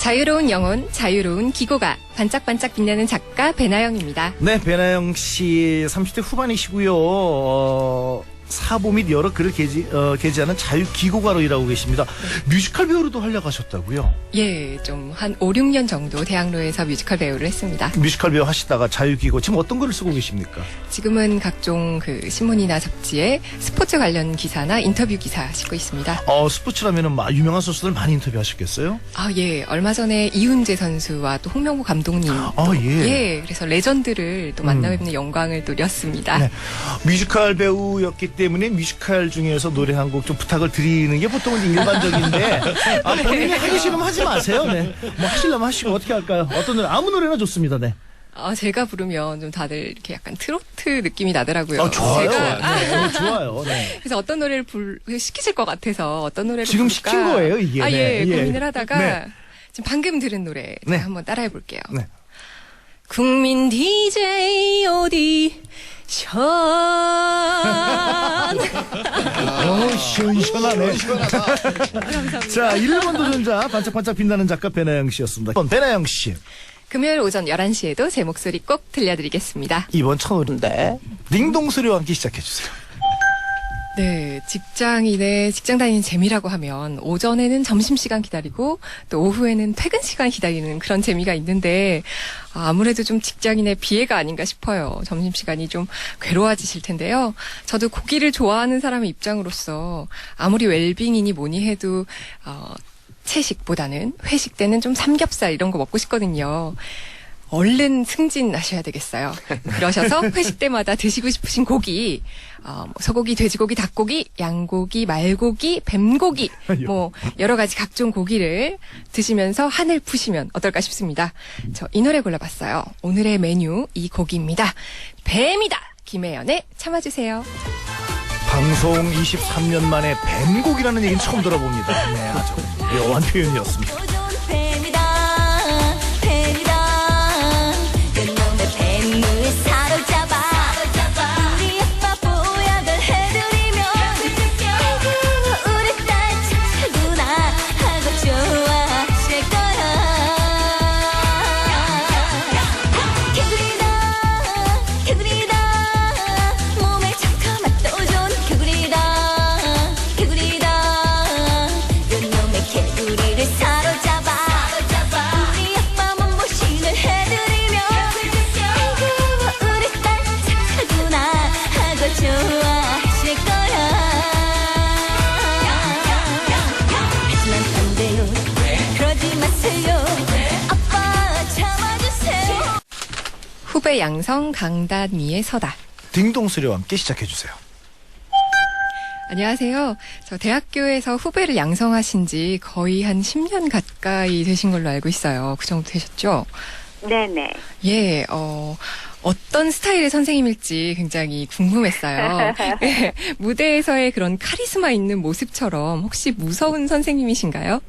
자유로운 영혼, 자유로운 기고가 반짝반짝 빛나는 작가 배나영입니다. 네, 배나영 씨 30대 후반이시고요. 어, 사보 및 여러 글을 게지, 어, 게재하는 자유기고가로 일하고 계십니다. 뮤지컬 배우로도 활약하셨다고요? 예, 좀 한 5, 6년 정도 대학로에서 뮤지컬 배우를 했습니다. 뮤지컬 배우 하시다가 자유기고 지금 어떤 글을 쓰고 계십니까? 지금은 각종 그 신문이나 잡지에 스포츠 관련 기사나 인터뷰 기사 싣고 있습니다. 어, 스포츠라면은 막 유명한 선수들 많이 인터뷰하셨겠어요? 아, 예. 얼마 전에 이훈재 선수와 또 홍명보 감독님. 아, 또, 예. 예. 그래서 레전드를 또 만나 뵙는 영광을 누렸습니다. 네. 뮤지컬 배우였기 때문에 뮤지컬 중에서 노래 한 곡 좀 부탁을 드리는 게 보통은 일반적인데 아, 본인이 하기 싫으면 하지 마세요. 네. 뭐 하시려면 하시고 어떻게 할까요? 어떤 노래 아무 노래나 좋습니다. 네. 아, 제가 부르면 좀 다들 이렇게 약간 트로트 느낌이 나더라고요. 아, 좋아요. 제가 네, 어, 좋아요. 네. 그래서 어떤 노래를 불, 시키실 것 같아서 어떤 노래를 지금 부를까? 시킨 거예요, 이게. 아, 네, 예, 예. 고민을 하다가 네. 지금 방금 들은 노래 네. 한번 따라해 볼게요. 네. 국민 DJ 어디 션 어, 시원시원하네. 자, 1번 도전자 반짝반짝 빛나는 작가 배나영 씨였습니다. 1번 배나영 씨. 금요일 오전 11시에도 제 목소리 꼭 들려드리겠습니다. 2번 천오른데 딩동 소리와 함께 시작해 주세요. 네, 직장인의 직장 다니는 재미라고 하면 오전에는 점심 시간 기다리고 또 오후에는 퇴근 시간 기다리는 그런 재미가 있는데 아, 아무래도 좀 직장인의 비애가 아닌가 싶어요. 점심 시간이 좀 괴로워지실 텐데요. 저도 고기를 좋아하는 사람의 입장으로서 아무리 웰빙이니 뭐니 해도 어, 채식보다는 회식 때는 좀 삼겹살 이런 거 먹고 싶거든요. 얼른 승진하셔야 되겠어요. 그러셔서 회식 때마다 드시고 싶으신 고기, 어, 뭐 소고기, 돼지고기, 닭고기, 양고기, 말고기, 뱀고기, 뭐 여러 가지 각종 고기를 드시면서 한을 푸시면 어떨까 싶습니다. 저 이 노래 골라봤어요. 오늘의 메뉴 이 곡입니다. 뱀이다. 김혜연의 참아주세요. 방송 23년 만에 뱀곡이라는 얘기는 처음 들어봅니다. 네, 아주 묘한 표현이었습니다. 도전 뱀이다 후배 양성 강단 위에 서다. 딩동 소리와 함께 시작해 주세요. 안녕하세요. 저 대학교에서 후배를 양성하신 지 거의 한 10년 가까이 되신 걸로 알고 있어요. 그 정도 되셨죠? 네네. 예, 어, 어떤 스타일의 선생님일지 굉장히 궁금했어요. 네, 무대에서의 그런 카리스마 있는 모습처럼 혹시 무서운 선생님이신가요?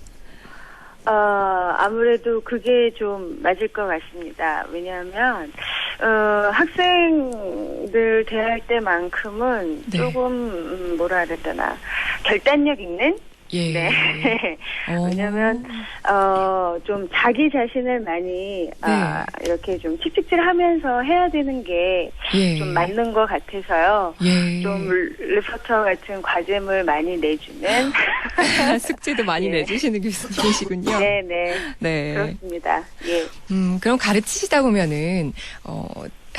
어, 아무래도 그게 좀 맞을 것 같습니다. 왜냐하면, 어, 학생들 대할 때만큼은 네. 조금, 음, 뭐라 되나, 결단력 있는? 예. 네. 어. 왜냐면, 어, 좀 자기 자신을 많이, 아, 네. 이렇게 좀 칙칙질 하면서 해야 되는 게좀 예. 맞는 것 같아서요. 예. 좀 리포터 같은 과제물 많이 내주는. 숙제도 많이 예. 내주시는 교수님이시군요. 네네. 네. 그렇습니다. 예. 음, 그럼 가르치시다 보면은, 어,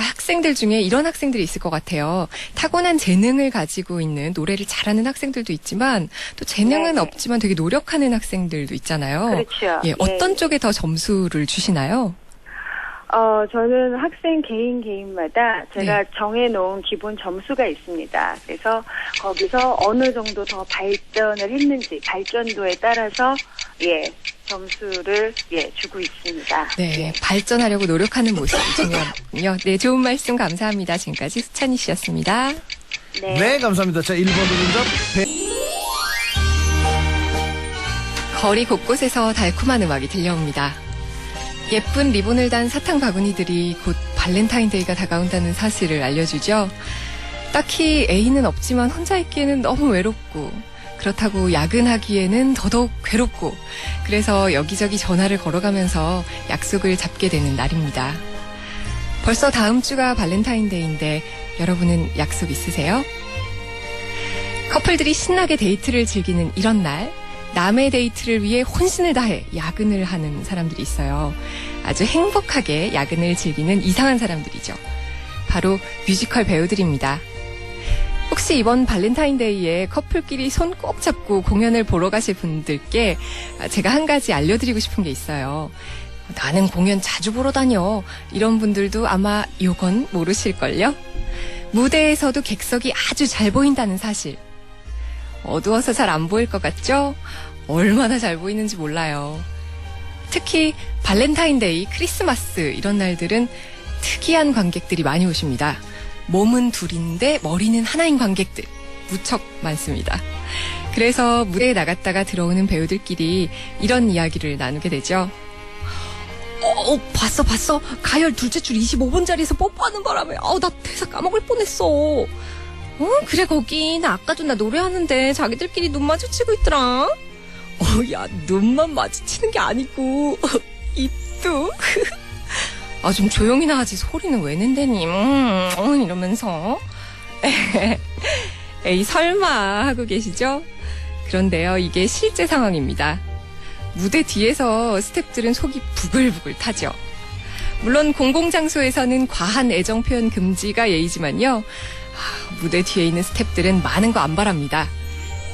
학생들 중에 이런 학생들이 있을 것 같아요. 타고난 재능을 가지고 있는 노래를 잘하는 학생들도 있지만, 또 재능은 네네. 없지만 되게 노력하는 학생들도 있잖아요. 그렇죠. 예, 예. 어떤 쪽에 더 점수를 주시나요? 어, 저는 학생 개인 개인마다 제가 네. 정해놓은 기본 점수가 있습니다. 그래서 거기서 어느 정도 더 발전을 했는지, 발전도에 따라서, 예, 점수를, 예, 주고 있습니다. 네, 예. 발전하려고 노력하는 모습이 중요하군요. 네, 좋은 말씀 감사합니다. 지금까지 수찬이 씨였습니다. 네. 네, 감사합니다. 자, 1번 도전자 배... 거리 곳곳에서 달콤한 음악이 들려옵니다. 예쁜 리본을 단 사탕 바구니들이 곧 발렌타인데이가 다가온다는 사실을 알려주죠. 딱히 애인은 없지만 혼자 있기에는 너무 외롭고 그렇다고 야근하기에는 더더욱 괴롭고 그래서 여기저기 전화를 걸어가면서 약속을 잡게 되는 날입니다. 벌써 다음 주가 발렌타인데이인데 여러분은 약속 있으세요? 커플들이 신나게 데이트를 즐기는 이런 날, 남의 데이트를 위해 혼신을 다해 야근을 하는 사람들이 있어요. 아주 행복하게 야근을 즐기는 이상한 사람들이죠. 바로 뮤지컬 배우들입니다. 혹시 이번 발렌타인데이에 커플끼리 손 꼭 잡고 공연을 보러 가실 분들께 제가 한 가지 알려드리고 싶은 게 있어요. 나는 공연 자주 보러 다녀. 이런 분들도 아마 요건 모르실걸요? 무대에서도 객석이 아주 잘 보인다는 사실. 어두워서 잘 안 보일 것 같죠? 얼마나 잘 보이는지 몰라요. 특히 발렌타인데이, 크리스마스 이런 날들은 특이한 관객들이 많이 오십니다. 몸은 둘인데 머리는 하나인 관객들 무척 많습니다. 그래서 무대에 나갔다가 들어오는 배우들끼리 이런 이야기를 나누게 되죠. 어, 어, 봤어, 봤어. 가열 둘째 줄 25분 자리에서 뽀뽀하는 바람에, 어, 나 대사 까먹을 뻔했어. 어, 그래, 거기. 나 아까도 나 노래하는데 자기들끼리 눈 마주치고 있더라. 어, 야, 눈만 마주치는 게 아니고, 입도. 아, 좀 조용히 나가지. 소리는 왜 낸대니? 음, 음, 이러면서. 에이, 설마 하고 계시죠? 그런데요, 이게 실제 상황입니다. 무대 뒤에서 스탭들은 속이 부글부글 타죠. 물론 공공장소에서는 과한 애정 표현 금지가 예의지만요. 아, 무대 뒤에 있는 스탭들은 많은 거 안 바랍니다.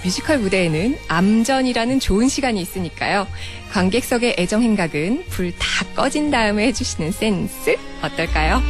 뮤지컬 무대에는 암전이라는 좋은 시간이 있으니까요. 관객석의 애정 행각은 불 다 꺼진 다음에 해주시는 센스 어떨까요?